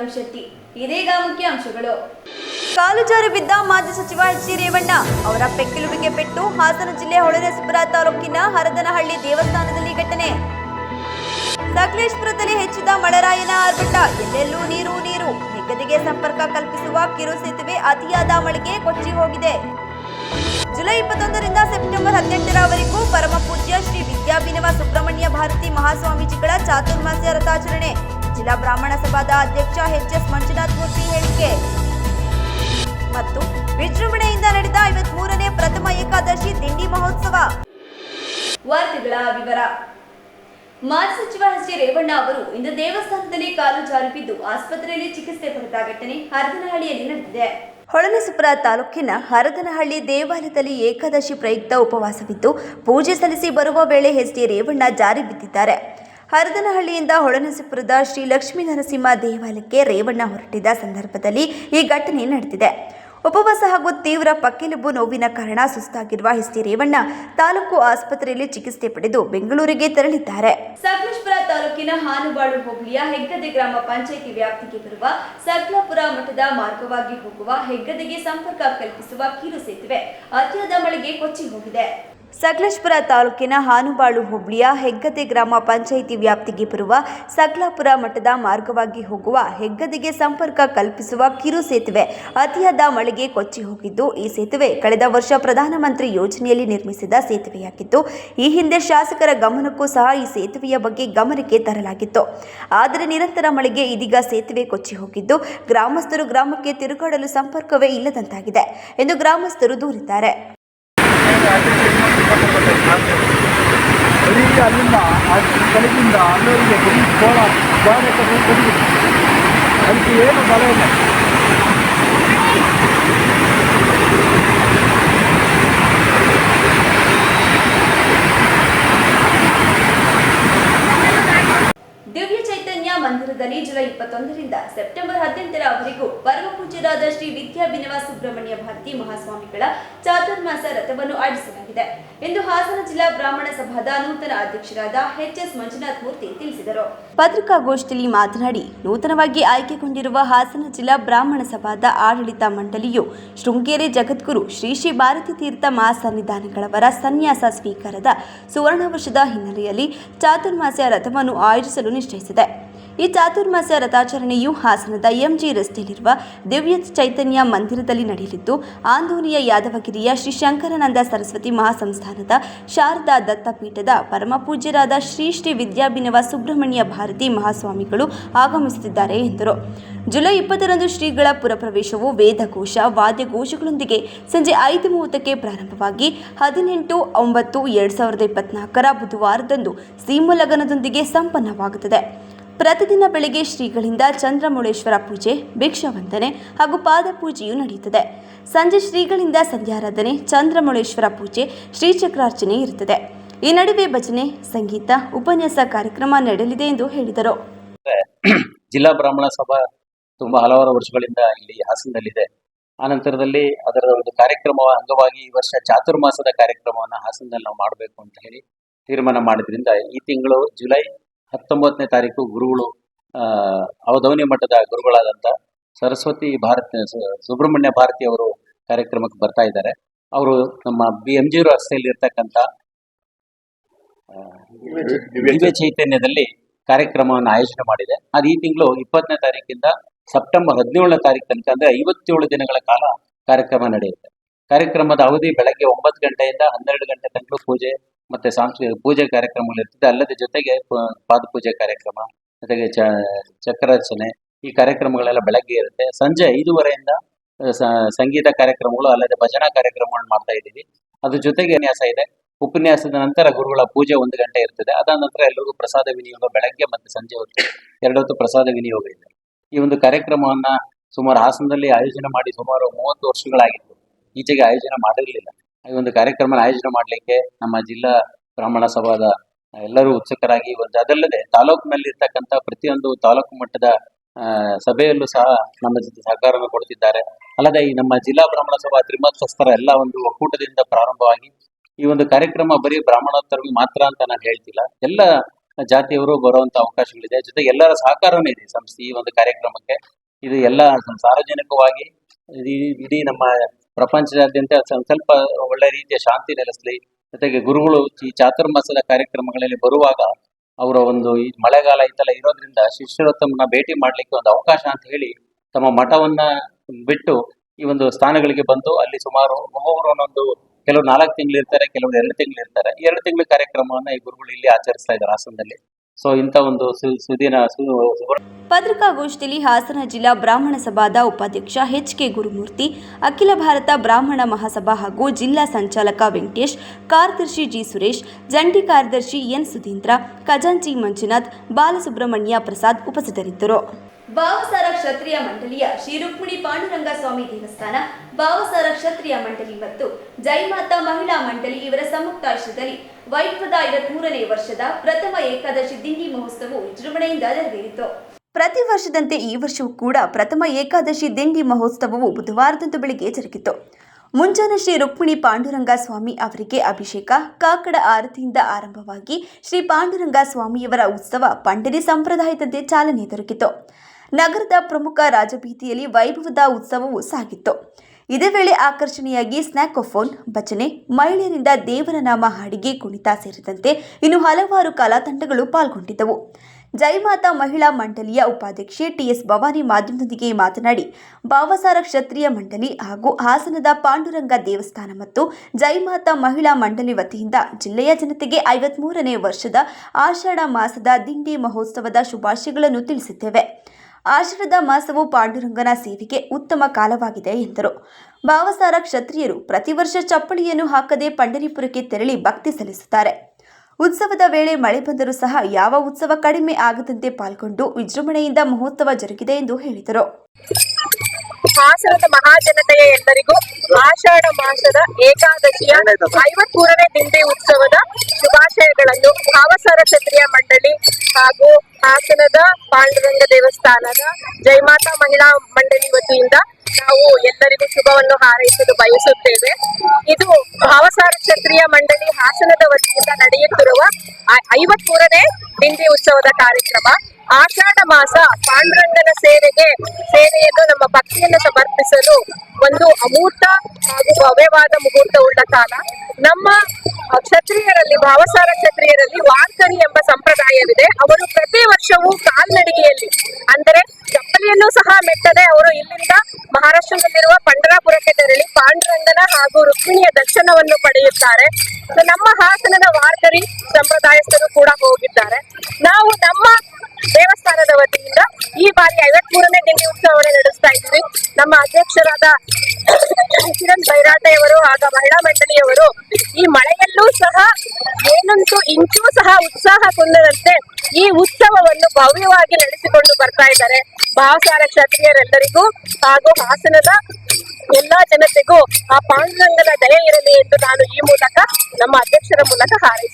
ಅಮೂಲ್ಯ ಶೆಟ್ಟಿ ಇದೀಗ ಮುಖ್ಯಾಂಶಗಳು ಕಾಲು ಜಾರಿ ಬಿದ್ದ ಮಾಜಿ ಸಚಿವ ಎಚ್ ರೇವಣ್ಣ ಅವರ ಪೆಕ್ಕಿಲುಬಿಗೆ ಪೆಟ್ಟು ಹಾಸನ ಜಿಲ್ಲೆ ಹೊಳೆನರಸೀಪುರ ತಾಲೂಕಿನ ಹರದನಹಳ್ಳಿ ದೇವಸ್ಥಾನದಲ್ಲಿ ಘಟನೆ. ಸಕಲೇಶ್ಪುರದಲ್ಲಿ ಹೆಚ್ಚಿದ ಮಳೆರಾಯನ ಆರ್ಭಟ, ಎಲ್ಲೆಲ್ಲೂ ನೀರು ನೀರು. ಹೆಗ್ಗದಿಗೆ ಸಂಪರ್ಕ ಕಲ್ಪಿಸುವ ಕಿರು ಸೇತುವೆ ಅತಿಯಾದ ಮಳೆಗೆ ಕೊಚ್ಚಿ ಹೋಗಿದೆ. ಜುಲೈ ಇಪ್ಪತ್ತೊಂದರಿಂದ ಸೆಪ್ಟೆಂಬರ್ ಹದಿನೆಂಟರವರೆಗೂ ಪರಮ ಪೂಜ್ಯ ಶ್ರೀ ವಿದ್ಯಾಭಿನವ ಸುಬ್ರಹ್ಮಣ್ಯ ಭಾರತಿ ಮಹಾಸ್ವಾಮೀಜಿಗಳ ಚಾತುರ್ಮಾಸ್ಯ ರಥಾಚರಣೆ. ಜಿಲ್ಲಾ ಬ್ರಾಹ್ಮಣ ಸಭಾದ ಅಧ್ಯಕ್ಷ ಎಚ್ ಎಸ್ ಮಂಜುನಾಥ್ ಮೂರ್ತಿ ಹೇಳಿಕೆ. ಮತ್ತು ವಿಜೃಂಭಣೆಯಿಂದ ನಡೆದ ಐವತ್ಮೂರನೇ ಪ್ರಥಮ ಏಕಾದಶಿ ತಿಂಡಿ ಮಹೋತ್ಸವ. ವಾರ್ತೆಗಳ ವಿವರ. ಮಾಜಿ ಸಚಿವ ಎಚ್ ಡಿ ರೇವಣ್ಣ ಅವರು ಇಂದು ದೇವಸ್ಥಾನದಲ್ಲಿ ಕಾಲು ಜಾರಿಬಿದ್ದು ಆಸ್ಪತ್ರೆಯಲ್ಲಿ ಚಿಕಿತ್ಸೆ ಪಡೆದ ಘಟನೆ ಹರದನಹಳ್ಳಿಯಲ್ಲಿ ನಡೆದಿದೆ. ಹೊಳನಸುಪುರ ತಾಲೂಕಿನ ಹರದನಹಳ್ಳಿ ದೇವಾಲಯದಲ್ಲಿ ಏಕಾದಶಿ ಪ್ರಯುಕ್ತ ಉಪವಾಸವಿದ್ದು ಪೂಜೆ ಸಲ್ಲಿಸಿ ಬರುವ ವೇಳೆ ಎಚ್ ಡಿ ರೇವಣ್ಣ ಜಾರಿ ಬಿದ್ದಿದ್ದಾರೆ ಹರದನಹಳ್ಳಿಯಿಂದ ಹೊಳನಸಿಪುರದ ಶ್ರೀ ಲಕ್ಷ್ಮೀ ನರಸಿಂಹ ದೇವಾಲಯಕ್ಕೆ ರೇವಣ್ಣ ಹೊರಟಿದ್ದ ಸಂದರ್ಭದಲ್ಲಿ ಈ ಘಟನೆ ನಡೆದಿದೆ. ಉಪವಾಸ ಹಾಗೂ ತೀವ್ರ ಪಕ್ಕೆಲುಬು ನೋವಿನ ಕಾರಣ ಸುಸ್ತಾಗಿರುವ ಹಿಸ್ತಿ ರೇವಣ್ಣ ತಾಲೂಕು ಆಸ್ಪತ್ರೆಯಲ್ಲಿ ಚಿಕಿತ್ಸೆ ಪಡೆದು ಬೆಂಗಳೂರಿಗೆ ತೆರಳಿದ್ದಾರೆ. ಸಕಲೇಶ್ಪುರ ತಾಲೂಕಿನ ಹಾನುಬಾಳು ಹೋಬಳಿಯ ಹೆಗ್ಗದೆ ಗ್ರಾಮ ಪಂಚಾಯಿತಿ ವ್ಯಾಪ್ತಿಗೆ ಬರುವ ಸಕಲಾಪುರ ಮಠದ ಮಾರ್ಗವಾಗಿ ಹೋಗುವ ಹೆಗ್ಗದೆಗೆ ಸಂಪರ್ಕ ಕಲ್ಪಿಸುವ ಕಿರು ಸೇತುವೆ ಅತಿಯಾದ ಮಳೆಗೆ ಕೊಚ್ಚಿ ಹೋಗಿದೆ. ಸಕಲೇಶ್ಪುರ ತಾಲೂಕಿನ ಹಾನುಬಾಳು ಹುಬ್ಳಿಯ ಹೆಗ್ಗದೆ ಗ್ರಾಮ ಪಂಚಾಯಿತಿ ವ್ಯಾಪ್ತಿಗೆ ಬರುವ ಸಕಲಾಪುರ ಮಠದ ಮಾರ್ಗವಾಗಿ ಹೋಗುವ ಹೆಗ್ಗದೆಗೆ ಸಂಪರ್ಕ ಕಲ್ಪಿಸುವ ಕಿರು ಸೇತುವೆ ಅತಿಯಾದ ಮಳೆಗೆ ಕೊಚ್ಚಿ ಹೋಗಿದ್ದು, ಈ ಸೇತುವೆ ಕಳೆದ ವರ್ಷ ಪ್ರಧಾನಮಂತ್ರಿ ಯೋಜನೆಯಲ್ಲಿ ನಿರ್ಮಿಸಿದ ಸೇತುವೆಯಾಗಿತ್ತು ಈ ಹಿಂದೆ ಶಾಸಕರ ಗಮನಕ್ಕೂ ಸಹ ಈ ಸೇತುವೆಯ ಬಗ್ಗೆ ಗಮನಕ್ಕೆ ತರಲಾಗಿತ್ತು. ಆದರೆ ನಿರಂತರ ಮಳೆಗೆ ಇದೀಗ ಸೇತುವೆ ಕೊಚ್ಚಿ ಹೋಗಿದ್ದು, ಗ್ರಾಮಸ್ಥರು ಗ್ರಾಮಕ್ಕೆ ತಿರುಗಾಡಲು ಸಂಪರ್ಕವೇ ಇಲ್ಲದಂತಾಗಿದೆ ಎಂದು ಗ್ರಾಮಸ್ಥರು ದೂರಿದ್ದಾರೆ. ಬರೀ ಅಲ್ಲಿಂದ ಆ ಬೆಳಗಿಂದ ಅಲ್ಲಿವರೆಗೆ ಬರೀ ಕೋಳ ಗಾಳಿ ಕೊಟ್ಟಿದೆ ಅದಕ್ಕೆ ಏನು ಬಲ ಇಲ್ಲ ಮಂದಿರದಲ್ಲಿ ಜುಲೈ ಇಪ್ಪತ್ತೊಂದರಿಂದ ಸೆಪ್ಟೆಂಬರ್ ಹದಿನೆಂಟರವರೆಗೂ ಪರಮ ಪೂಜ್ಯರಾದ ಶ್ರೀ ವಿದ್ಯಾಭಿನವ ಸುಬ್ರಹ್ಮಣ್ಯ ಭಾರತಿ ಮಹಾಸ್ವಾಮಿಗಳ ಚಾತುರ್ಮಾಸ ರಥವನ್ನು ಆಡಿಸಲಾಗಿದೆ ಎಂದು ಹಾಸನ ಜಿಲ್ಲಾ ಬ್ರಾಹ್ಮಣ ಸಭಾದ ನೂತನ ಅಧ್ಯಕ್ಷರಾದ ಎಚ್ ಎಸ್ ಮಂಜುನಾಥ್ ಮೂರ್ತಿ ತಿಳಿಸಿದರು. ಪತ್ರಿಕಾಗೋಷ್ಠಿಯಲ್ಲಿ ಮಾತನಾಡಿ, ನೂತನವಾಗಿ ಆಯ್ಕೆಗೊಂಡಿರುವ ಹಾಸನ ಜಿಲ್ಲಾ ಬ್ರಾಹ್ಮಣ ಸಭಾದ ಆಡಳಿತ ಮಂಡಳಿಯು ಶೃಂಗೇರಿ ಜಗದ್ಗುರು ಶ್ರೀ ಶ್ರೀ ಭಾರತಿ ತೀರ್ಥ ಮಹಾಸನ್ನಿಧಾನಗಳವರ ಸನ್ಯಾಸ ಸ್ವೀಕಾರದ ಸುವರ್ಣ ವರ್ಷದ ಹಿನ್ನೆಲೆಯಲ್ಲಿ ಚಾತುರ್ಮಾಸ ರಥವನ್ನು ಆಯೋಜಿಸಲು ನಿಶ್ಚಯಿಸಿದೆ. ಈ ಚಾತುರ್ಮಾಸ ರಥಾಚರಣೆಯು ಹಾಸನದ ಎಂಜಿ ರಸ್ತೆಯಲ್ಲಿರುವ ದಿವ್ಯ ಚೈತನ್ಯ ಮಂದಿರದಲ್ಲಿ ನಡೆಯಲಿದ್ದು, ಆಂದೋನಿಯ ಯಾದವಗಿರಿಯ ಶ್ರೀ ಶಂಕರಾನಂದ ಸರಸ್ವತಿ ಮಹಾಸಂಸ್ಥಾನದ ಶಾರದಾ ದತ್ತಪೀಠದ ಪರಮಪೂಜ್ಯರಾದ ಶ್ರೀ ಶ್ರೀ ವಿದ್ಯಾಭಿನವ ಸುಬ್ರಹ್ಮಣ್ಯ ಭಾರತಿ ಮಹಾಸ್ವಾಮಿಗಳು ಆಗಮಿಸುತ್ತಿದ್ದಾರೆ ಎಂದರು. ಜುಲೈ ಇಪ್ಪತ್ತರಂದು ಶ್ರೀಗಳ ಪುರಪ್ರವೇಶವು ವೇದಘೋಷ, ವಾದ್ಯಘೋಷಗಳೊಂದಿಗೆ ಸಂಜೆ ಐದು ಮೂವತ್ತಕ್ಕೆ ಪ್ರಾರಂಭವಾಗಿ ಹದಿನೆಂಟು ಒಂಬತ್ತು ಎರಡು ಸಾವಿರದ ಇಪ್ಪತ್ನಾಲ್ಕರ ಬುಧವಾರದಂದು ಸೀಮುಲಗನದೊಂದಿಗೆ ಸಂಪನ್ನವಾಗುತ್ತದೆ. ಪ್ರತಿದಿನ ಬೆಳಿಗ್ಗೆ ಶ್ರೀಗಳಿಂದ ಚಂದ್ರಮುಳೇಶ್ವರ ಪೂಜೆ, ಭಿಕ್ಷಾವಂದನೆ ಹಾಗೂ ಪಾದಪೂಜೆಯು ನಡೆಯುತ್ತದೆ. ಸಂಜೆ ಶ್ರೀಗಳಿಂದ ಸಂಧ್ಯಾರಾಧನೆ, ಚಂದ್ರಮುಳೇಶ್ವರ ಪೂಜೆ, ಶ್ರೀಚಕ್ರಾರ್ಚನೆ ಇರುತ್ತದೆ. ಈ ನಡುವೆ ಭಜನೆ, ಸಂಗೀತ, ಉಪನ್ಯಾಸ ಕಾರ್ಯಕ್ರಮ ನಡೆಯಲಿದೆ ಎಂದು ಹೇಳಿದರು. ಜಿಲ್ಲಾ ಬ್ರಾಹ್ಮಣ ಸಭಾ ತುಂಬಾ ಹಲವಾರು ವರ್ಷಗಳಿಂದ ಇಲ್ಲಿ ಹಾಸನದಲ್ಲಿದೆ ನಂತರದಲ್ಲಿ ಅದರ ಒಂದು ಕಾರ್ಯಕ್ರಮ ಅಂಗವಾಗಿ ಈ ವರ್ಷ ಚಾತುರ್ಮಾಸದ ಕಾರ್ಯಕ್ರಮವನ್ನು ಹಾಸನದಲ್ಲಿ ನಾವು ಮಾಡಬೇಕು ಅಂತ ಹೇಳಿ ತೀರ್ಮಾನ ಮಾಡಿದ್ರಿಂದ ಈ ತಿಂಗಳು ಜುಲೈ ಹತ್ತೊಂಬತ್ತನೇ ತಾರೀಕು ಗುರುಗಳು ಅವಧವನಿ ಮಠದ ಗುರುಗಳಾದಂಥ ಸರಸ್ವತಿ ಭಾರತಿ ಸುಬ್ರಹ್ಮಣ್ಯ ಭಾರತಿ ಅವರು ಕಾರ್ಯಕ್ರಮಕ್ಕೆ ಬರ್ತಾ ಇದ್ದಾರೆ. ಅವರು ನಮ್ಮ ಬಿ ಎಂ ಜಿ ರಸ್ತೆಯಲ್ಲಿ ಇರ್ತಕ್ಕಂಥ ದಿವ್ಯ ಚೈತನ್ಯದಲ್ಲಿ ಕಾರ್ಯಕ್ರಮವನ್ನು ಆಯೋಜನೆ ಮಾಡಿದೆ. ಅದು ಈ ತಿಂಗಳು ಇಪ್ಪತ್ತನೇ ತಾರೀಕಿಂದ ಸೆಪ್ಟೆಂಬರ್ ಹದಿನೇಳನೇ ತಾರೀಕು ತನಕ ಅಂದ್ರೆ ಐವತ್ತೇಳು ದಿನಗಳ ಕಾಲ ಕಾರ್ಯಕ್ರಮ ನಡೆಯುತ್ತೆ. ಕಾರ್ಯಕ್ರಮದ ಅವಧಿ ಬೆಳಗ್ಗೆ ಒಂಬತ್ತು ಗಂಟೆಯಿಂದ ಹನ್ನೆರಡು ಗಂಟೆ ತನಕ ಪೂಜೆ ಮತ್ತೆ ಸಾಂಸ್ಕೃತಿಕ ಪೂಜೆ ಕಾರ್ಯಕ್ರಮಗಳು ಇರ್ತದೆ. ಅಲ್ಲದೆ ಜೊತೆಗೆ ಪಾದ ಪಾದಪೂಜೆ ಕಾರ್ಯಕ್ರಮ, ಜೊತೆಗೆ ಚ, ಚಕ್ರಾರ್ಚನೆ ಈ ಕಾರ್ಯಕ್ರಮಗಳೆಲ್ಲ ಬೆಳಗ್ಗೆ ಇರುತ್ತೆ. ಸಂಜೆ ಐದೂವರೆಯಿಂದ ಸಂಗೀತ ಕಾರ್ಯಕ್ರಮಗಳು ಅಲ್ಲದೆ ಭಜನಾ ಕಾರ್ಯಕ್ರಮಗಳನ್ನು ಮಾಡ್ತಾ ಇದ್ದೀವಿ. ಅದ್ರ ಜೊತೆಗೆ ಉಪನ್ಯಾಸ ಇದೆ. ಉಪನ್ಯಾಸದ ನಂತರ ಗುರುಗಳ ಪೂಜೆ ಒಂದು ಗಂಟೆ ಇರ್ತದೆ. ಅದಾದ ನಂತರ ಎಲ್ಲರಿಗೂ ಪ್ರಸಾದ ವಿನಿಯೋಗ ಬೆಳಗ್ಗೆ ಮತ್ತು ಸಂಜೆ ಹೊತ್ತು ಎರಡೊತ್ತು ಪ್ರಸಾದ ವಿನಿಯೋಗ ಇದೆ. ಈ ಒಂದು ಕಾರ್ಯಕ್ರಮವನ್ನ ಸುಮಾರು ಹಾಸನದಲ್ಲಿ ಆಯೋಜನೆ ಮಾಡಿ ಸುಮಾರು ಮೂವತ್ತು ವರ್ಷಗಳಾಗಿತ್ತು. ಈಚೆಗೆ ಆಯೋಜನೆ ಮಾಡಿರಲಿಲ್ಲ. ಈ ಒಂದು ಕಾರ್ಯಕ್ರಮ ಆಯೋಜನೆ ಮಾಡಲಿಕ್ಕೆ ನಮ್ಮ ಜಿಲ್ಲಾ ಬ್ರಾಹ್ಮಣ ಸಭಾದ ಎಲ್ಲರೂ ಉತ್ಸುಕರಾಗಿ ಒಂದು, ಅದಲ್ಲದೆ ತಾಲೂಕಿನಲ್ಲಿ ಇರ್ತಕ್ಕಂಥ ಪ್ರತಿಯೊಂದು ತಾಲೂಕು ಮಟ್ಟದ ಸಭೆಯಲ್ಲೂ ಸಹ ನಮ್ಮ ಜೊತೆ ಸಹಕಾರವನ್ನು ಕೊಡ್ತಿದ್ದಾರೆ ಅಲ್ಲದೆ ಈ ನಮ್ಮ ಜಿಲ್ಲಾ ಬ್ರಾಹ್ಮಣ ಸಭಾ ತ್ರಿಮತಸ್ಥರ ಎಲ್ಲ ಒಂದು ಒಕ್ಕೂಟದಿಂದ ಪ್ರಾರಂಭವಾಗಿ ಈ ಒಂದು ಕಾರ್ಯಕ್ರಮ ಬರೀ ಬ್ರಾಹ್ಮಣೋತ್ತರಿಗೆ ಮಾತ್ರ ಅಂತ ನಾನು ಹೇಳ್ತಿಲ್ಲ. ಎಲ್ಲ ಜಾತಿಯವರು ಬರುವಂತ ಅವಕಾಶಗಳಿದೆ. ಜೊತೆಗೆ ಎಲ್ಲರ ಸಹಕಾರನೂ ಇದೆ ಸಂಸ್ಥೆ, ಈ ಒಂದು ಕಾರ್ಯಕ್ರಮಕ್ಕೆ. ಇದು ಎಲ್ಲ ಸಾರ್ವಜನಿಕವಾಗಿ ಇಡೀ ನಮ್ಮ ಪ್ರಪಂಚದಾದ್ಯಂತ ಸ್ವಲ್ಪ ಒಳ್ಳೆ ರೀತಿಯ ಶಾಂತಿ ನೆಲೆಸಲಿ, ಜೊತೆಗೆ ಗುರುಗಳು ಈ ಚಾತುರ್ಮಾಸದ ಕಾರ್ಯಕ್ರಮಗಳಲ್ಲಿ ಬರುವಾಗ ಅವರ ಒಂದು ಈ ಮಳೆಗಾಲ ಇತ್ತಲ್ಲ ಇರೋದ್ರಿಂದ ಶಿಷ್ಯರು ಭೇಟಿ ಮಾಡ್ಲಿಕ್ಕೆ ಒಂದು ಅವಕಾಶ ಅಂತ ಹೇಳಿ ತಮ್ಮ ಮಠವನ್ನ ಬಿಟ್ಟು ಈ ಒಂದು ಸ್ಥಾನಗಳಿಗೆ ಬಂದು ಅಲ್ಲಿ ಸುಮಾರು ಒಬ್ಬೊಬ್ಬರು ಒಂದೊಂದು ಕೆಲವು ನಾಲ್ಕು ತಿಂಗಳು ಇರ್ತಾರೆ ಕೆಲವರು ಎರಡು ತಿಂಗಳು ಇರ್ತಾರೆ ಎರಡು ತಿಂಗಳ ಕಾರ್ಯಕ್ರಮವನ್ನ ಈ ಗುರುಗಳು ಇಲ್ಲಿ ಆಚರಿಸ್ತಾ ಇದ್ದಾರೆ ಹಾಸನದಲ್ಲಿ. ಸೊ ಇಂಥ ಒಂದು ಸುದಿನ ಪತ್ರಿಕಾಗೋಷ್ಠಿಯಲ್ಲಿ ಹಾಸನ ಜಿಲ್ಲಾ ಬ್ರಾಹ್ಮಣ ಸಭಾದ ಉಪಾಧ್ಯಕ್ಷ ಎಚ್ ಕೆ ಗುರುಮೂರ್ತಿ, ಅಖಿಲ ಭಾರತ ಬ್ರಾಹ್ಮಣ ಮಹಾಸಭಾ ಹಾಗೂ ಜಿಲ್ಲಾ ಸಂಚಾಲಕ ವೆಂಕಟೇಶ್, ಕಾರ್ಯದರ್ಶಿ ಜಿ ಸುರೇಶ್, ಜಂಟಿ ಕಾರ್ಯದರ್ಶಿ ಎನ್ ಸುಧೀಂದ್ರ, ಖಜಾಂಚಿ ಮಂಜುನಾಥ್, ಬಾಲಸುಬ್ರಹ್ಮಣ್ಯ ಪ್ರಸಾದ್ ಉಪಸ್ಥಿತರಿದ್ದರು. ಭಾವಸಾರ ಕ್ಷತ್ರಿಯ ಮಂಡಳಿಯ ಶ್ರೀ ರುಕ್ಮಿಣಿ ಪಾಂಡುರಂಗ ಸ್ವಾಮಿ ದೇವಸ್ಥಾನ, ಭಾವಸಾರ ಕ್ಷತ್ರಿಯ ಮಂಡಳಿ ಮತ್ತು ಜೈಮಾತಾ ಮಹಿಳಾ ಮಂಡಳಿ ಇವರ ಸಂಯುಕ್ತಾಶ್ರಯದಲ್ಲಿ ವೈಭವದ ಐವತ್ಮೂರನೇ ವರ್ಷದ ಪ್ರಥಮ ಏಕಾದಶಿ ದಿಂಡಿ ಮಹೋತ್ಸವವು ವಿಜೃಂಭಣೆಯಿಂದ ನೆರವೇರಿತು. ಪ್ರತಿ ವರ್ಷದಂತೆ ಈ ವರ್ಷವೂ ಕೂಡ ಪ್ರಥಮ ಏಕಾದಶಿ ದಿಂಡಿ ಮಹೋತ್ಸವವು ಬುಧವಾರದಂದು ಬೆಳಿಗ್ಗೆ ಜರುಗಿತು. ಮುಂಜಾನೆ ಶ್ರೀ ರುಕ್ಮಿಣಿ ಪಾಂಡುರಂಗ ಸ್ವಾಮಿ ಅವರಿಗೆ ಅಭಿಷೇಕ, ಕಾಕಡ ಆರತಿಯಿಂದ ಆರಂಭವಾಗಿ ಶ್ರೀ ಪಾಂಡುರಂಗ ಸ್ವಾಮಿಯವರ ಉತ್ಸವ ಪಂಡರಿ ಸಂಪ್ರದಾಯದಂತೆ ಚಾಲನೆ ದೊರಕಿತು. ನಗರದ ಪ್ರಮುಖ ರಾಜಬೀದಿಯಲ್ಲಿ ವೈಭವದ ಉತ್ಸವವು ಸಾಗಿತ್ತು. ಇದೇ ವೇಳೆ ಆಕರ್ಷಣೆಯಾಗಿ ಸ್ನ್ಯಾಕೋಫೋನ್ ಭಜನೆ, ಮಹಿಳೆಯರಿಂದ ದೇವರ ನಾಮ ಹಾಡಿಗೆ ಕುಣಿತ ಸೇರಿದಂತೆ ಇನ್ನು ಹಲವಾರು ಕಲಾತಂಡಗಳು ಪಾಲ್ಗೊಂಡಿದ್ದವು. ಜೈಮಾತಾ ಮಹಿಳಾ ಮಂಡಳಿಯ ಉಪಾಧ್ಯಕ್ಷೆ ಟಿಎಸ್ ಭವಾನಿ ಮಾಧ್ಯಮದೊಂದಿಗೆ ಮಾತನಾಡಿ, ಭಾವಸಾರ ಕ್ಷತ್ರಿಯ ಮಂಡಳಿ ಹಾಗೂ ಹಾಸನದ ಪಾಂಡುರಂಗ ದೇವಸ್ಥಾನ ಮತ್ತು ಜೈಮಾತಾ ಮಹಿಳಾ ಮಂಡಳಿ ವತಿಯಿಂದ ಜಿಲ್ಲೆಯ ಜನತೆಗೆ ಐವತ್ಮೂರನೇ ವರ್ಷದ ಆಷಾಢ ಮಾಸದ ದಿಂಡಿ ಮಹೋತ್ಸವದ ಶುಭಾಶಯಗಳನ್ನು ತಿಳಿಸಿದ್ದೇವೆ. ಆಷಾಢದ ಮಾಸವು ಪಾಂಡುರಂಗನ ಸೇವೆಗೆ ಉತ್ತಮ ಕಾಲವಾಗಿದೆ ಎಂದರು. ಭಾವಸಾರ ಕ್ಷತ್ರಿಯರು ಪ್ರತಿ ವರ್ಷ ಚಪ್ಪಳಿಯನ್ನು ಹಾಕದೆ ಪಂಡರಿಪುರಕ್ಕೆ ತೆರಳಿ ಭಕ್ತಿ ಸಲ್ಲಿಸುತ್ತಾರೆ. ಉತ್ಸವದ ವೇಳೆ ಮಳೆ ಬಂದರೂ ಸಹ ಯಾವ ಉತ್ಸವ ಕಡಿಮೆ ಆಗದಂತೆ ಪಾಲ್ಗೊಂಡು ವಿಜೃಂಭಣೆಯಿಂದ ಮಹೋತ್ಸವ ಜರುಗಿದೆ ಎಂದು ಹೇಳಿದರು. ಹಾಸನದ ಮಹಾಜನತೆಯ ಎಲ್ಲರಿಗೂ ಆಷಾಢ ಮಾಸದ ಏಕಾದಶಿಯ ಐವತ್ಮೂರನೇ ದಿಂಡಿ ಉತ್ಸವದ ಶುಭಾಶಯಗಳನ್ನು ಭಾವಸಾರ ಕ್ಷತ್ರಿಯ ಮಂಡಳಿ ಹಾಗೂ ಹಾಸನದ ಪಾಂಡುರಂಗ ದೇವಸ್ಥಾನದ ಜೈಮಾತಾ ಮಹಿಳಾ ಮಂಡಳಿ ವತಿಯಿಂದ ನಾವು ಎಲ್ಲರಿಗೂ ಶುಭವನ್ನು ಹಾರೈಸಲು ಬಯಸುತ್ತೇವೆ. ಇದು ಭಾವಸಾರ ಕ್ಷತ್ರಿಯ ಮಂಡಳಿ ಹಾಸನದ ವತಿಯಿಂದ ನಡೆಯುತ್ತಿರುವ ಐವತ್ಮೂರನೇ ದಿಂಡಿ ಉತ್ಸವದ ಕಾರ್ಯಕ್ರಮ. ಆಷಾಢ ಮಾಸ ಪಾಂಡುರಂಗನ ಸೇವೆಗೆ ಸೇವೆಯನ್ನು ನಮ್ಮ ಭಕ್ತಿಯನ್ನು ಸಮರ್ಪಿಸಲು ಒಂದು ಅಮೂರ್ತ ಹಾಗೂ ಭವ್ಯವಾದ ಮುಹೂರ್ತವುಳ್ಳ ಕಾಲ. ನಮ್ಮ ಕ್ಷತ್ರಿಯರಲ್ಲಿ, ಭಾವಸಾರ ಕ್ಷತ್ರಿಯರಲ್ಲಿ ವಾರ್ಕರಿ ಎಂಬ ಸಂಪ್ರದಾಯವಿದೆ. ಅವರು ಪ್ರತಿ ವರ್ಷವೂ ಕಾಲ್ನಡಿಗೆಯಲ್ಲಿ, ಅಂದರೆ ಚಪ್ಪಲಿಯನ್ನು ಸಹ ಮೆಟ್ಟದೆ ಅವರು ಇಲ್ಲಿಂದ ಮಹಾರಾಷ್ಟ್ರದಲ್ಲಿರುವ ಪಂಡರಾಪುರಕ್ಕೆ ತೆರಳಿ ಪಾಂಡುರಂಗನ ಹಾಗೂ ರುಕ್ಮಿಣಿಯ ದರ್ಶನವನ್ನು ಪಡೆಯುತ್ತಾರೆ. ನಮ್ಮ ಹಾಸನದ ವಾರ್ಕರಿ ಸಂಪ್ರದಾಯಸ್ಥರು ಕೂಡ ಹೋಗಿದ್ದಾರೆ ಈ ಐವತ್ ಮೂರನೇ ದಿನ ಉತ್ಸವವನ್ನು ನಡೆಸ್ತಾ ಇದ್ವಿ ನಮ್ಮ ಅಧ್ಯಕ್ಷರಾದ ಕಿರಣ್ ಬೈರಾಟೆಯವರು ಹಾಗೂ ಮಹಿಳಾ ಮಂಡಳಿಯವರು ಈ ಮಳೆಯಲ್ಲೂ ಸಹ ಏನಂತೂ ಇಂಚೂ ಸಹ ಉತ್ಸಾಹ ಕುಂದದಂತೆ ಈ ಉತ್ಸವವನ್ನು ಭವ್ಯವಾಗಿ ನಡೆಸಿಕೊಂಡು ಬರ್ತಾ ಇದ್ದಾರೆ. ಭಾವಸಾರ ಕ್ಷತ್ರಿಯರೆಲ್ಲರಿಗೂ ಹಾಗೂ ಹಾಸನದ ಎಲ್ಲಾ ಜನತೆಗೂ ಆ ಪಾಂಡುರಂಗದ ದಯ ಇರಲಿ ಎಂದು ನಾನು ಈ ಮೂಲಕ ನಮ್ಮ ಅಧ್ಯಕ್ಷರ ಮೂಲಕ ಧನ್ಯವಾದ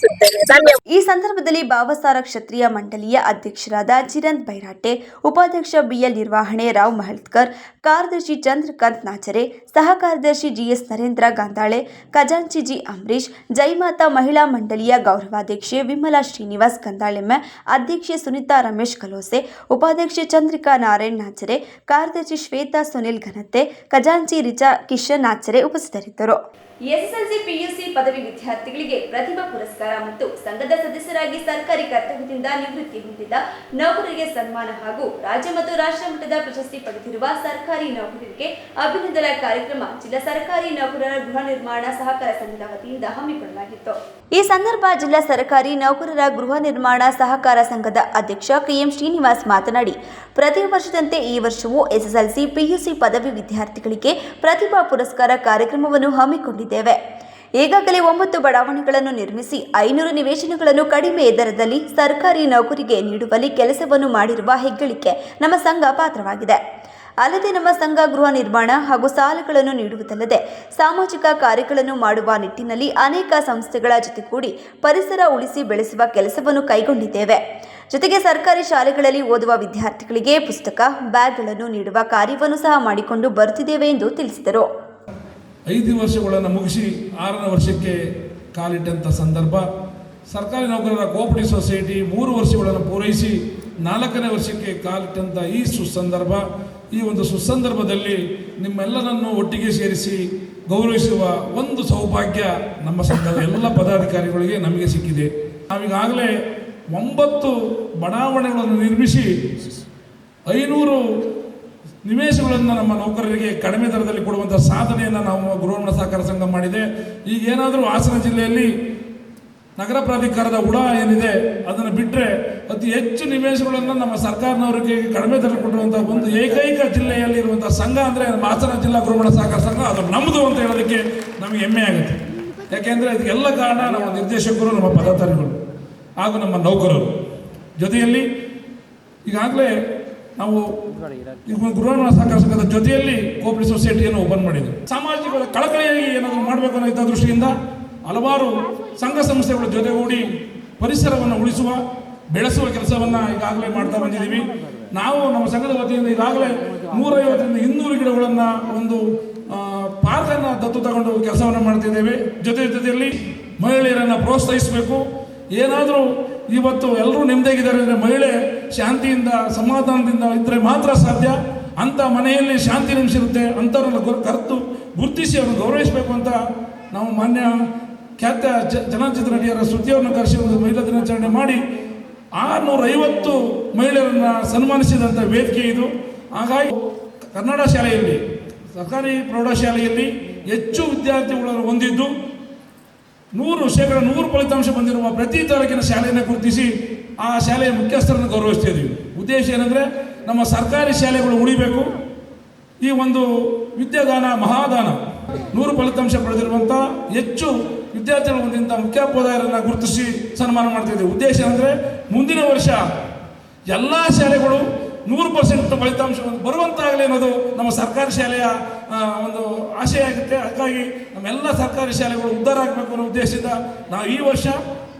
ಈ ಸಂದರ್ಭದಲ್ಲಿ ಭಾವಸಾರ ಕ್ಷತ್ರಿಯ ಮಂಡಳಿಯ ಅಧ್ಯಕ್ಷರಾದ ಚಿರಂತ್ ಬೈರಾಟೆ ಉಪಾಧ್ಯಕ್ಷ ಬಿಎಲ್ ನಿರ್ವಹಣೆ ರಾವ್ ಮಹಲ್ಕರ್ ಕಾರ್ಯದರ್ಶಿ ಚಂದ್ರಕಾಂತ್ ನಾಚರೆ ಸಹ ಕಾರ್ಯದರ್ಶಿ ಜಿಎಸ್ ನರೇಂದ್ರ ಗಾಂಧಾಳೆ ಖಜಾಂಚಿ ಜಿ ಅಂಬರೀಶ್ ಜೈಮಾತಾ ಮಹಿಳಾ ಮಂಡಳಿಯ ಗೌರವಾಧ್ಯಕ್ಷೆ ವಿಮಲಾ ಶ್ರೀನಿವಾಸ್ ಗಂಧಾಳೆಮ್ಮ ಅಧ್ಯಕ್ಷೆ ಸುನೀತಾ ರಮೇಶ್ ಕಲೋಸೆ ಉಪಾಧ್ಯಕ್ಷೆ ಚಂದ್ರಿಕಾ ನಾರಾಯಣ್ ನಾಚರೆ ಕಾರ್ಯದರ್ಶಿ ಶ್ವೇತಾ ಸುನಿಲ್ ಘನತೆ ಖಜಾಂಚಿ ರಿಚಾ ಕಿಶನ್ ನಾಚರೆ ಉಪಸ್ಥಿತರಿದ್ದರು. ಎಸ್ಎಸ್ಎಲ್ಸಿ ಪಿಯುಸಿ ಪದವಿ ವಿದ್ಯಾರ್ಥಿಗಳಿಗೆ ಪ್ರತಿಭಾ ಪುರಸ್ಕಾರ ಮತ್ತು ಸಂಘದ ಸದಸ್ಯರಾಗಿ ಸರ್ಕಾರಿ ಕರ್ತವ್ಯದಿಂದ ನಿವೃತ್ತಿ ಹೊಂದಿದ ನೌಕರರಿಗೆ ಸನ್ಮಾನ ಹಾಗೂ ರಾಜ್ಯ ಮತ್ತು ರಾಷ್ಟ್ರ ಮಟ್ಟದ ಪ್ರಶಸ್ತಿ ಪಡೆದಿರುವ ಸರ್ಕಾರಿ ನೌಕರರಿಗೆ ಅಭಿನಂದನಾ ಕಾರ್ಯಕ್ರಮ ಜಿಲ್ಲಾ ಸರ್ಕಾರಿ ನೌಕರರ ಗೃಹ ನಿರ್ಮಾಣ ಸಹಕಾರ ಸಂಘದ ವತಿಯಿಂದ ಹಮ್ಮಿಕೊಳ್ಳಲಾಗಿತ್ತು. ಈ ಸಂದರ್ಭ ಜಿಲ್ಲಾ ಸರ್ಕಾರಿ ನೌಕರರ ಗೃಹ ನಿರ್ಮಾಣ ಸಹಕಾರ ಸಂಘದ ಅಧ್ಯಕ್ಷ ಕೆಎಂ ಶ್ರೀನಿವಾಸ್ ಮಾತನಾಡಿ, ಪ್ರತಿ ವರ್ಷದಂತೆ ಈ ವರ್ಷವೂ ಎಸ್ಎಸ್ಎಲ್ಸಿ, ಪಿಯುಸಿ ಪದವಿ ವಿದ್ಯಾರ್ಥಿಗಳಿಗೆ ಪ್ರತಿಭಾ ಪುರಸ್ಕಾರ ಕಾರ್ಯಕ್ರಮವನ್ನು ಹಮ್ಮಿಕೊಂಡಿದ್ದೇವೆ. ಈಗಾಗಲೇ ಒಂಬತ್ತು ಬಡಾವಣೆಗಳನ್ನು ನಿರ್ಮಿಸಿ ಐನೂರು ನಿವೇಶನಗಳನ್ನು ಕಡಿಮೆ ದರದಲ್ಲಿ ಸರ್ಕಾರಿ ನೌಕರಿಗೆ ನೀಡುವಲ್ಲಿ ಕೆಲಸವನ್ನು ಮಾಡಿರುವ ಹೆಗ್ಗಳಿಕೆ ನಮ್ಮ ಸಂಘ ಪಾತ್ರವಾಗಿದೆ. ಅಲ್ಲದೆ ನಮ್ಮ ಸಂಘ ಗೃಹ ನಿರ್ಮಾಣ ಹಾಗೂ ಸಾಲಗಳನ್ನು ನೀಡುವುದಲ್ಲದೆ ಸಾಮಾಜಿಕ ಕಾರ್ಯಗಳನ್ನು ಮಾಡುವ ನಿಟ್ಟಿನಲ್ಲಿ ಅನೇಕ ಸಂಸ್ಥೆಗಳ ಜೊತೆಗೂಡಿ ಪರಿಸರ ಉಳಿಸಿ ಬೆಳೆಸುವ ಕೆಲಸವನ್ನು ಕೈಗೊಂಡಿದ್ದೇವೆ. ಜೊತೆಗೆ ಸರ್ಕಾರಿ ಶಾಲೆಗಳಲ್ಲಿ ಓದುವ ವಿದ್ಯಾರ್ಥಿಗಳಿಗೆ ಪುಸ್ತಕ, ಬ್ಯಾಗ್ಗಳನ್ನು ನೀಡುವ ಕಾರ್ಯವನ್ನು ಸಹ ಮಾಡಿಕೊಂಡು ಬರುತ್ತಿದ್ದೇವೆ ಎಂದು ತಿಳಿಸಿದರು. ಐದು ವರ್ಷಗಳನ್ನು ಮುಗಿಸಿ ಆರನೇ ವರ್ಷಕ್ಕೆ ಕಾಲಿಟ್ಟಂಥ ಸಂದರ್ಭ, ಸರ್ಕಾರಿ ನೌಕರರ ಕೋಪರೇಟಿವ್ ಸೊಸೈಟಿ ಮೂರು ವರ್ಷಗಳನ್ನು ಪೂರೈಸಿ ನಾಲ್ಕನೇ ವರ್ಷಕ್ಕೆ ಕಾಲಿಟ್ಟಂಥ ಈ ಸುಸಂದರ್ಭ, ಈ ಒಂದು ಸುಸಂದರ್ಭದಲ್ಲಿ ನಿಮ್ಮೆಲ್ಲರನ್ನು ಒಟ್ಟಿಗೆ ಸೇರಿಸಿ ಗೌರವಿಸುವ ಒಂದು ಸೌಭಾಗ್ಯ ನಮ್ಮ ಸಂಘದ ಎಲ್ಲ ಪದಾಧಿಕಾರಿಗಳಿಗೆ ನಮಗೆ ಸಿಕ್ಕಿದೆ. ನಾವೀಗಾಗಲೇ ಒಂಬತ್ತು ಬಡಾವಣೆಗಳನ್ನು ನಿರ್ಮಿಸಿ ಐನೂರು ನಿವೇಶಗಳನ್ನು ನಮ್ಮ ನೌಕರರಿಗೆ ಕಡಿಮೆ ದರದಲ್ಲಿ ಕೊಡುವಂಥ ಸಾಧನೆಯನ್ನು ನಾವು ಗೃಹಣ ಸಹಕಾರ ಸಂಘ ಮಾಡಿದೆ. ಈಗ ಏನಾದರೂ ಹಾಸನ ಜಿಲ್ಲೆಯಲ್ಲಿ ನಗರ ಪ್ರಾಧಿಕಾರದ ಉಡ ಏನಿದೆ, ಅದನ್ನು ಬಿಟ್ಟರೆ ಅತಿ ಹೆಚ್ಚು ನಿವೇಶಗಳನ್ನು ನಮ್ಮ ಸರ್ಕಾರನವರಿಗೆ ಕಡಿಮೆ ದರ ಕೊಡುವಂಥ ಒಂದು ಏಕೈಕ ಜಿಲ್ಲೆಯಲ್ಲಿ ಇರುವಂಥ ಸಂಘ ಅಂದರೆ ನಮ್ಮ ಹಾಸನ ಜಿಲ್ಲಾ ಗೃಹಣ ಸಹಕಾರ ಸಂಘ. ಅದು ನಮ್ಮದು ಅಂತ ಹೇಳೋದಕ್ಕೆ ನಮಗೆ ಹೆಮ್ಮೆ ಆಗುತ್ತೆ. ಯಾಕೆಂದರೆ ಇದಕ್ಕೆಲ್ಲ ಕಾರಣ ನಮ್ಮ ನಿರ್ದೇಶಕರು, ನಮ್ಮ ಪದಾಧಿಕಾರಿಗಳು ಹಾಗೂ ನಮ್ಮ ನೌಕರರು. ಜೊತೆಯಲ್ಲಿ ಈಗಾಗಲೇ ನಾವು ಗೃಹ ಸಹಕಾರ ಸಂಘದ ಜೊತೆಯಲ್ಲಿ ಕೋಪರೇಟಿವ್ ಸೊಸೈಟಿಯನ್ನು ಓಪನ್ ಮಾಡಿದ್ವಿ. ಸಾಮಾಜಿಕ ಕಳಕಳಿಯಾಗಿ ಏನಾದರೂ ಮಾಡಬೇಕು ಅನ್ನೋ ದೃಷ್ಟಿಯಿಂದ ಹಲವಾರು ಸಂಘ ಸಂಸ್ಥೆಗಳ ಜೊತೆಗೂಡಿ ಪರಿಸರವನ್ನು ಉಳಿಸುವ, ಬೆಳೆಸುವ ಕೆಲಸವನ್ನು ಈಗಾಗಲೇ ಮಾಡ್ತಾ ಬಂದಿದ್ದೀವಿ. ನಾವು ನಮ್ಮ ಸಂಘದ ವತಿಯಿಂದ ಈಗಾಗಲೇ ನೂರೈವತ್ತರಿಂದ ಇನ್ನೂರು ಗಿಡಗಳನ್ನು ಒಂದು ಪಾರ್ಕನ್ನು ದತ್ತು ತಗೊಂಡು ಕೆಲಸವನ್ನು ಮಾಡ್ತಿದ್ದೇವೆ ಜೊತೆ ಜೊತೆಯಲ್ಲಿ ಮಹಿಳೆಯರನ್ನು ಪ್ರೋತ್ಸಾಹಿಸಬೇಕು. ಏನಾದರೂ ಇವತ್ತು ಎಲ್ಲರೂ ನೆಮ್ಮದಿಯಾಗಿದ್ದಾರೆ ಅಂದರೆ ಮಹಿಳೆ ಶಾಂತಿಯಿಂದ, ಸಮಾಧಾನದಿಂದ ಇದ್ದರೆ ಮಾತ್ರ ಸಾಧ್ಯ. ಅಂಥ ಮನೆಯಲ್ಲಿ ಶಾಂತಿ ನೆಲೆಸಿರುತ್ತೆ ಅಂಥವ್ರನ್ನ ಗುರು ಕರೆದು ಗುರುತಿಸಿ ಅವ್ರನ್ನ ಗೌರವಿಸಬೇಕು ಅಂತ ನಾವು ಮಾನ್ಯ ಖ್ಯಾತ ಜ ಚಲನಚಿತ್ರ ನಟಿಯರ ಸುದ್ದಿಯವರನ್ನು ಕರೆಸಿ ಒಂದು ಮಹಿಳಾ ದಿನಾಚರಣೆ ಮಾಡಿ ಆರುನೂರ ಐವತ್ತು ಮಹಿಳೆಯರನ್ನು ಸನ್ಮಾನಿಸಿದಂಥ ವೇದಿಕೆ ಇದು. ಹಾಗಾಗಿ ಕನ್ನಡ ಶಾಲೆಯಲ್ಲಿ, ಸರ್ಕಾರಿ ಪ್ರೌಢಶಾಲೆಯಲ್ಲಿ ಹೆಚ್ಚು ವಿದ್ಯಾರ್ಥಿಗಳನ್ನು ಹೊಂದಿದ್ದು ನೂರು ಶೇಕಡ ನೂರು ಫಲಿತಾಂಶ ಬಂದಿರುವ ಪ್ರತಿ ತಾಲೂಕಿನ ಶಾಲೆಯನ್ನು ಗುರುತಿಸಿ ಆ ಶಾಲೆಯ ಮುಖ್ಯಸ್ಥರನ್ನು ಗೌರವಿಸ್ತಾ ಇದ್ದೀವಿ ಉದ್ದೇಶ ಏನಂದರೆ ನಮ್ಮ ಸರ್ಕಾರಿ ಶಾಲೆಗಳು ಉಳಿಬೇಕು. ಈ ಒಂದು ವಿದ್ಯಾದಾನ ಮಹಾದಾನ ನೂರು ಫಲಿತಾಂಶ ಪಡೆದಿರುವಂಥ ಹೆಚ್ಚು ವಿದ್ಯಾರ್ಥಿಗಳು ಹೊಂದಿದ್ದ ಮುಖ್ಯೋಪಾಧ್ಯಾಯರನ್ನು ಗುರುತಿಸಿ ಸನ್ಮಾನ ಮಾಡ್ತಾ ಇದ್ದೀವಿ ಉದ್ದೇಶ ಅಂದರೆ ಮುಂದಿನ ವರ್ಷ ಎಲ್ಲ ಶಾಲೆಗಳು ನೂರು ಪರ್ಸೆಂಟ್ ಫಲಿತಾಂಶ ಬರುವಂತಾಗಲಿ ಅನ್ನೋದು ನಮ್ಮ ಸರ್ಕಾರಿ ಶಾಲೆಯ ಒಂದು ಆಶಯ ಆಗುತ್ತೆ ಹಾಗಾಗಿ ನಮ್ಮೆಲ್ಲ ಸರ್ಕಾರಿ ಶಾಲೆಗಳು ಉದ್ಧಾರ ಆಗಬೇಕು ಅನ್ನೋ ಉದ್ದೇಶದಿಂದ ನಾವು ಈ ವರ್ಷ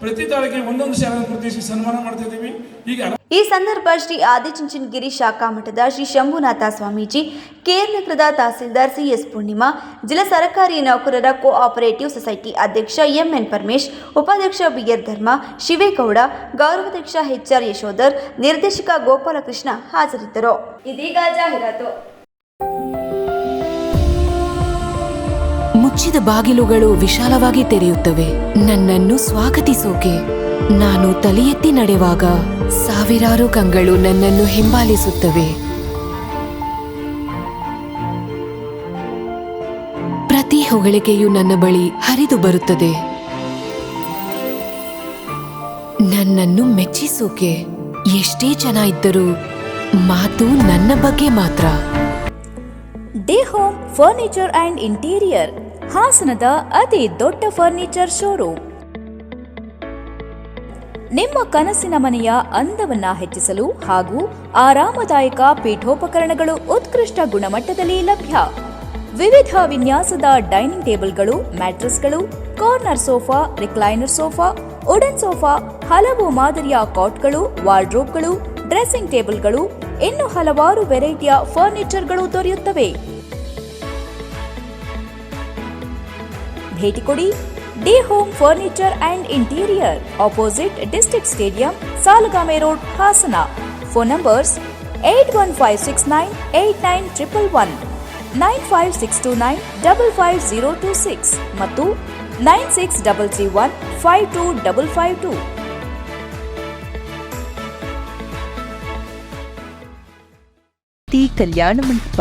ಪ್ರತಿ ತಾಳಿಗೆ ಒಂದೊಂದು ಶಾಲೆಯನ್ನು ಗುರುತಿಸಿ ಸನ್ಮಾನ ಮಾಡ್ತಿದ್ದೀವಿ ಹೀಗೆ ಈ ಸಂದರ್ಭ ಶ್ರೀ ಆದಿಚುಂಚನಗಿರಿ ಶಾಖಾ ಮಠದ ಶ್ರೀ ಶಂಭುನಾಥ ಸ್ವಾಮೀಜಿ, ಕೇರ್ ನಗರದ ತಹಸೀಲ್ದಾರ್ ಸಿಎಸ್ ಪೂರ್ಣಿಮಾ, ಜಿಲ್ಲಾ ಸರ್ಕಾರಿ ನೌಕರರ ಕೋಆಪರೇಟಿವ್ ಸೊಸೈಟಿ ಅಧ್ಯಕ್ಷ ಎಂಎನ್ ಪರಮೇಶ್, ಉಪಾಧ್ಯಕ್ಷ ಬಿಆರ್ ಧರ್ಮ, ಶಿವೇಗೌಡ, ಗೌರವಾಧ್ಯಕ್ಷ ಎಚ್ಆರ್ ಯಶೋಧರ್, ನಿರ್ದೇಶಕ ಗೋಪಾಲಕೃಷ್ಣ ಹಾಜರಿದ್ದರು. ಇದೀಗ ಜಾಹೀರಾತು. ಮುಚ್ಚಿದ ಬಾಗಿಲುಗಳು ವಿಶಾಲವಾಗಿ ತೆರೆಯುತ್ತವೆ. ನನ್ನನ್ನು ಸ್ವಾಗತಿಸೋಕೆ. ನಾನು ತಲೆಯೆತ್ತಿ ನಡೆವಾಗ ಸಾವಿರಾರು ಕಂಗಳು ನನ್ನನ್ನು ಹಿಂಬಾಲಿಸುತ್ತವೆ. ಪ್ರತಿ ಹೊಗಳಿಕೆಯು ನನ್ನ ಬಳಿ ಹರಿದು ಬರುತ್ತದೆ. ನನ್ನನ್ನು ಮೆಚ್ಚಿಸೋಕೆ ಎಷ್ಟೇ ಜನ ಇದ್ದರೂ ಮಾತು ನನ್ನ ಬಗ್ಗೆ ಮಾತ್ರ. The home furniture and interior ಹಾಸನದ ಅತಿ ದೊಡ್ಡ ಫರ್ನಿಚರ್ ಶೋರೂಮ್ ನಿಮ್ಮ ಕನಸಿನ ಮನೆಯ ಅಂದವನ್ನ ಹೆಚ್ಚಿಸಲು ಹಾಗೂ ಆರಾಮದಾಯಕ ಪೀಠೋಪಕರಣಗಳು ಉತ್ಕೃಷ್ಟ ಗುಣಮಟ್ಟದಲ್ಲಿ ಲಭ್ಯ. ವಿವಿಧ ವಿನ್ಯಾಸದ ಡೈನಿಂಗ್ ಟೇಬಲ್ಗಳು, ಮ್ಯಾಟ್ರೆಸ್ಗಳು, corner sofa, recliner sofa wooden sofa, ಹಲವು ಮಾದರಿಯ ಕಾಟ್ಗಳು, ವಾರ್ಡ್ರೋಬ್ಗಳು, ಡ್ರೆಸ್ಸಿಂಗ್ ಟೇಬಲ್ಗಳು, ಇನ್ನು ಹಲವಾರು ವೆರೈಟಿಯ ಫರ್ನಿಚರ್ಗಳು ದೊರೆಯುತ್ತವೆ. ಭೇಟಿ ಕೊಡಿ. The home furniture and interior opposite district stadium Salagame road Hassan phone numbers eight one five six nine eight nine triple one nine five six two nine double five zero two six ಮತ್ತು nine six double three one five two double five two Gomathi Kalyana Mantapa.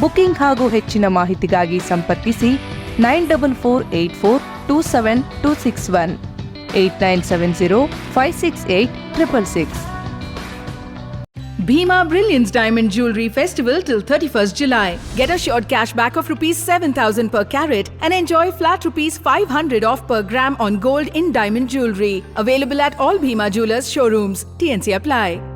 Booking ಹಾಗೂ ಹೆಚ್ಚಿನ ಮಾಹಿತಿಗಾಗಿ ಸಂಪರ್ಕಿಸಿ nine double four eight four two seven two six one eight nine seven zero five six eight triple six Bhima Brilliance Diamond Jewelry Festival till 31st July. Get assured cashback of rupees 7000 per carat and enjoy flat rupees 500 off per gram on gold in diamond jewelry. Available at all Bhima Jewelers showrooms. TNC apply.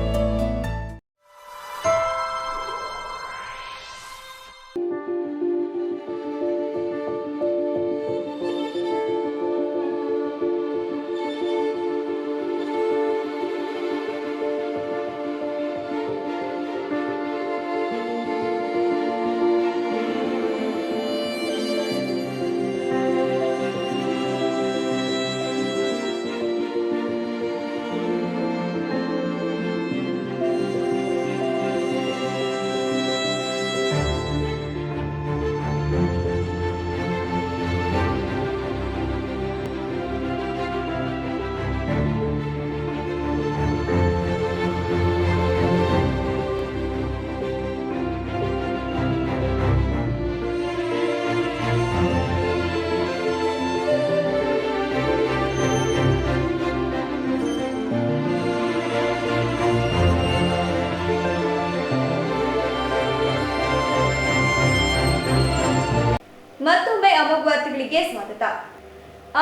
ಮತ್ತೊಮ್ಮೆ ಅಮೋಘ ವಾರ್ತೆಗಳಿಗೆ ಸ್ವಾಗತ.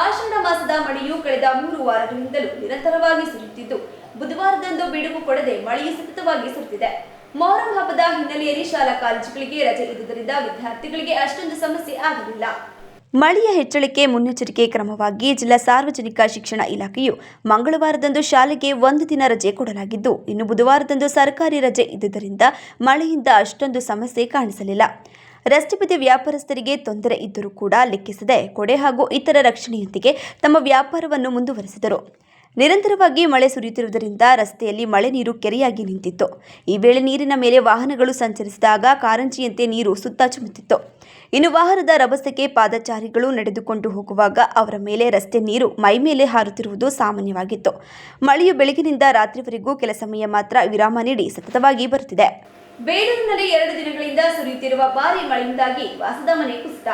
ಆಷಾಢ ಮಾಸದ ಮಳೆಯು ಕಳೆದ ಮೂರು ವಾರಗಳಿಂದಲೂ ನಿರಂತರವಾಗಿ ಸುರಿಯುತ್ತಿದ್ದು, ಬುಧವಾರದಂದು ಬಿಡುವು ಕೊಡದೆ ಮಳೆಯು ಸತತವಾಗಿ ಸುರಿದಿದೆ. ಮೊಹರಂ ಹಬ್ಬದ ಹಿನ್ನೆಲೆಯಲ್ಲಿ ಶಾಲಾ ಕಾಲೇಜುಗಳಿಗೆ ರಜೆ ಇದ್ದುದರಿಂದ ವಿದ್ಯಾರ್ಥಿಗಳಿಗೆ ಅಷ್ಟೊಂದು ಸಮಸ್ಯೆ ಆಗಲಿಲ್ಲ. ಮಳೆಯ ಹೆಚ್ಚಳಕ್ಕೆ ಮುನ್ನೆಚ್ಚರಿಕೆ ಕ್ರಮವಾಗಿ ಜಿಲ್ಲಾ ಸಾರ್ವಜನಿಕ ಶಿಕ್ಷಣ ಇಲಾಖೆಯು ಮಂಗಳವಾರದಂದು ಶಾಲೆಗೆ ಒಂದು ದಿನ ರಜೆ ಕೊಡಲಾಗಿದ್ದು, ಇನ್ನು ಬುಧವಾರದಂದು ಸರ್ಕಾರಿ ರಜೆ ಇದ್ದುದರಿಂದ ಮಳೆಯಿಂದ ಅಷ್ಟೊಂದು ಸಮಸ್ಯೆ ಕಾಣಿಸಲಿಲ್ಲ. ರಸ್ತೆ ಬದಿ ವ್ಯಾಪಾರಸ್ಥರಿಗೆ ತೊಂದರೆ ಇದ್ದರೂ ಕೂಡ ಲೆಕ್ಕಿಸದೆ ಕೊಡೆ ಹಾಗೂ ಇತರ ರಕ್ಷಣೆಯೊಂದಿಗೆ ತಮ್ಮ ವ್ಯಾಪಾರವನ್ನು ಮುಂದುವರೆಸಿದರು. ನಿರಂತರವಾಗಿ ಮಳೆ ಸುರಿಯುತ್ತಿರುವುದರಿಂದ ರಸ್ತೆಯಲ್ಲಿ ಮಳೆ ನೀರು ಕೆರೆಯಾಗಿ ನಿಂತಿತ್ತು. ಈ ವೇಳೆ ನೀರಿನ ಮೇಲೆ ವಾಹನಗಳು ಸಂಚರಿಸಿದಾಗ ಕಾರಂಜಿಯಂತೆ ನೀರು ಸುತ್ತ ಚುಮ್ಮುತ್ತಿತ್ತು ಇನ್ನು ವಾಹನದ ರಭಸಕ್ಕೆ ಪಾದಚಾರಿಗಳು ನಡೆದುಕೊಂಡು ಹೋಗುವಾಗ ಅವರ ಮೇಲೆ ರಸ್ತೆ ನೀರು ಮೈ ಮೇಲೆ ಹಾರುತ್ತಿರುವುದು ಸಾಮಾನ್ಯವಾಗಿತ್ತು. ಮಳೆಯು ಬೆಳಗಿನಿಂದ ರಾತ್ರಿವರೆಗೂ ಕೆಲ ಸಮಯ ಮಾತ್ರ ವಿರಾಮ ನೀಡಿ ಸತತವಾಗಿ ಬರುತ್ತಿದೆ. ಬೇಲೂರಿನಲ್ಲಿ ಎರಡು ದಿನಗಳಿಂದ ಸುರಿಯುತ್ತಿರುವ ಭಾರಿ ಮಳೆಯಿಂದಾಗಿ ವಾಸದ ಮನೆ ಕುಸಿತ.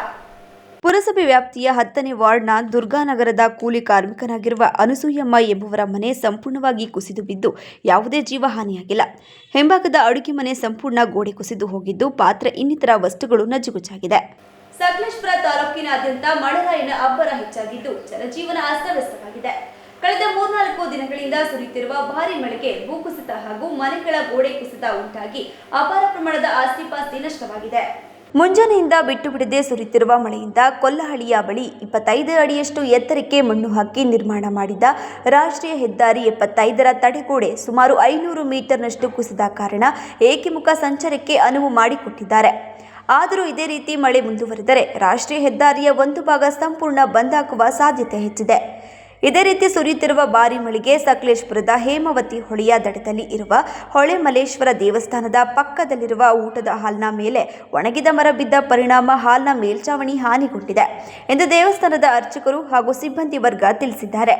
ಪುರಸಭೆ ವ್ಯಾಪ್ತಿಯ ಹತ್ತನೇ ವಾರ್ಡ್ನ ದುರ್ಗಾನಗರದ ಕೂಲಿ ಕಾರ್ಮಿಕನಾಗಿರುವ ಅನಸೂಯಮ್ಮ ಎಂಬುವರ ಮನೆ ಸಂಪೂರ್ಣವಾಗಿ ಕುಸಿದು ಬಿದ್ದು ಯಾವುದೇ ಜೀವಹಾನಿಯಾಗಿಲ್ಲ. ಹಿಂಭಾಗದ ಅಡುಗೆ ಮನೆ ಸಂಪೂರ್ಣ ಗೋಡೆ ಕುಸಿದು ಹೋಗಿದ್ದು ಪಾತ್ರೆ ಇನ್ನಿತರ ವಸ್ತುಗಳು ನಜ್ಜುಗುಜ್ಜಾಗಿದೆ ಸಕಲೇಶ್ಪುರ ತಾಲೂಕಿನಾದ್ಯಂತ ಮಳೆರಾಯನ ಅಬ್ಬರ ಹೆಚ್ಚಾಗಿದ್ದು ಜನಜೀವನ ಅಸ್ತವ್ಯಸ್ತವಾಗಿದೆ. ಕಳೆದ ಮೂರ್ನಾಲ್ಕು ದಿನಗಳಿಂದ ಸುರಿಯುತ್ತಿರುವ ಭಾರಿ ಮಳೆಗೆ ಭೂಕುಸಿತ ಹಾಗೂ ಮನೆಗಳ ಗೋಡೆ ಕುಸಿತ ಉಂಟಾಗಿ ಅಪಾರ ಪ್ರಮಾಣದ ಆಸ್ತಿಪಾಸ್ತಿ ನಷ್ಟವಾಗಿದೆ. ಮುಂಜಾನೆಯಿಂದ ಬಿಟ್ಟು ಬಿಡದೆ ಸುರಿತಿರುವ ಮಳೆಯಿಂದ ಕೊಲ್ಲಹಳ್ಳಿಯ ಬಳಿ ಇಪ್ಪತ್ತೈದು ಅಡಿಯಷ್ಟು ಎತ್ತರಕ್ಕೆ ಮಣ್ಣು ಹಾಕಿ ನಿರ್ಮಾಣ ಮಾಡಿದ ರಾಷ್ಟ್ರೀಯ ಹೆದ್ದಾರಿ ಎಪ್ಪತ್ತೈದರ ತಡೆಗೋಡೆ ಸುಮಾರು ಐನೂರು ಮೀಟರ್ನಷ್ಟು ಕುಸಿದ ಕಾರಣ ಏಕಮುಖ ಸಂಚಾರಕ್ಕೆ ಅನುವು ಮಾಡಿಕೊಟ್ಟಿದ್ದಾರೆ. ಆದರೂ ಇದೇ ರೀತಿ ಮಳೆ ಮುಂದುವರೆದರೆ ರಾಷ್ಟ್ರೀಯ ಹೆದ್ದಾರಿಯ ಒಂದು ಭಾಗ ಸಂಪೂರ್ಣ ಬಂದಾಗುವ ಸಾಧ್ಯತೆ ಹೆಚ್ಚಿದೆ. ಇದೇ ರೀತಿ ಸುರಿಯುತ್ತಿರುವ ಭಾರಿ ಮಳೆಗೆ ಸಕಲೇಶ್ಪುರದ ಹೇಮಾವತಿ ಹೊಳೆಯ ದಡದಲ್ಲಿ ಇರುವ ಹೊಳೆ ಮಲ್ಲೇಶ್ವರ ದೇವಸ್ಥಾನದ ಪಕ್ಕದಲ್ಲಿರುವ ಊಟದ ಹಾಲ್ನ ಮೇಲೆ ಒಣಗಿದ ಮರ ಬಿದ್ದ ಪರಿಣಾಮ ಹಾಲ್ನ ಮೇಲ್ಚಾವಣಿ ಹಾನಿಗೊಂಡಿದೆ ಎಂದು ದೇವಸ್ಥಾನದ ಅರ್ಚಕರು ಹಾಗೂ ಸಿಬ್ಬಂದಿ ವರ್ಗ ತಿಳಿಸಿದ್ದಾರೆ.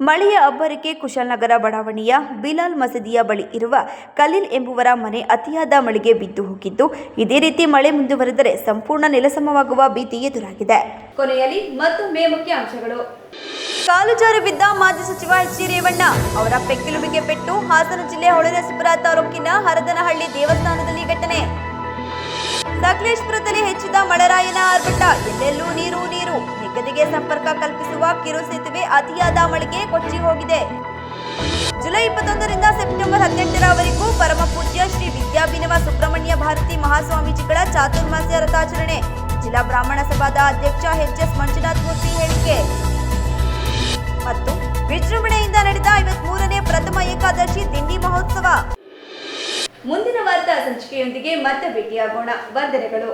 ಮಳೆಯ ಅಬ್ಬರಕ್ಕೆ ಕುಶಾಲನಗರ ಬಡಾವಣೆಯ ಬಿಲಾಲ್ ಮಸೀದಿಯ ಬಳಿ ಇರುವ ಖಲೀಲ್ ಎಂಬುವರ ಮನೆ ಅತಿಯಾದ ಮಳೆಗೆ ಬಿದ್ದು ಹೋಗಿದ್ದು ಇದೇ ರೀತಿ ಮಳೆ ಮುಂದುವರೆದರೆ ಸಂಪೂರ್ಣ ನೆಲಸಮವಾಗುವ ಭೀತಿ ಎದುರಾಗಿದೆ. ಕೊನೆಯಲ್ಲಿ ಮತ್ತೊಮ್ಮೆ ಮೇ ಕಾಲು ಜಾರಿ ಬಿದ್ದ ಮಾಜಿ ಸಚಿವ ಎಚ್ ಡಿ ರೇವಣ್ಣ ಅವರ ಪೆಕ್ಕಿಲುಬಿಗೆ ಪೆಟ್ಟು ಹಾಸನ ಜಿಲ್ಲೆ ಹೊಳೆನರಸೀಪುರ ತಾಲೂಕಿನ ಹರದನಹಳ್ಳಿ ದೇವಸ್ಥಾನದಲ್ಲಿ ಘಟನೆ. ಸಕಲೇಶ್ಪುರದಲ್ಲಿ ಹೆಚ್ಚಿದ ಮಳೆರಾಯನ ಆರ್ಭಟ ಎಲ್ಲೆಲ್ಲೂ ನೀರು ನೀರು. ಹೆಗ್ಗದಿಗೆ ಸಂಪರ್ಕ ಕಲ್ಪಿಸುವ ಕಿರು ಸೇತುವೆ ಅತಿಯಾದ ಮಳೆಗೆ ಕೊಚ್ಚಿ ಹೋಗಿದೆ. ಜುಲೈ ಇಪ್ಪತ್ತೊಂದರಿಂದ ಸೆಪ್ಟೆಂಬರ್ ಹದಿನೆಂಟರವರೆಗೂ ಪರಮ ಪೂಜ್ಯ ಶ್ರೀ ವಿದ್ಯಾಭಿನವ ಸುಬ್ರಹ್ಮಣ್ಯ ಭಾರತಿ ಮಹಾಸ್ವಾಮೀಜಿಗಳ ಚಾತುರ್ಮಾಸ್ಯ ರಥಾಚರಣೆ. ಜಿಲ್ಲಾ ಬ್ರಾಹ್ಮಣ ಸಭಾದ ಅಧ್ಯಕ್ಷ ಎಚ್ ಎಸ್ ಮಂಜುನಾಥ್ ಮೂರ್ತಿ ಹೇಳಿಕೆ. ಮತ್ತು ವಿಜೃಂಭಣೆಯಿಂದ ನಡೆದ ಐವತ್ಮೂರನೇ ಪ್ರಥಮ ಏಕಾದಶಿ ದಿಂಡಿ ಮಹೋತ್ಸವ. ಮುಂದಿನ ವಾರ್ತಾ ಸಂಚಿಕೆಯೊಂದಿಗೆ ಮತ್ತೆ ಭೇಟಿಯಾಗೋಣ. ವಂದನೆಗಳು.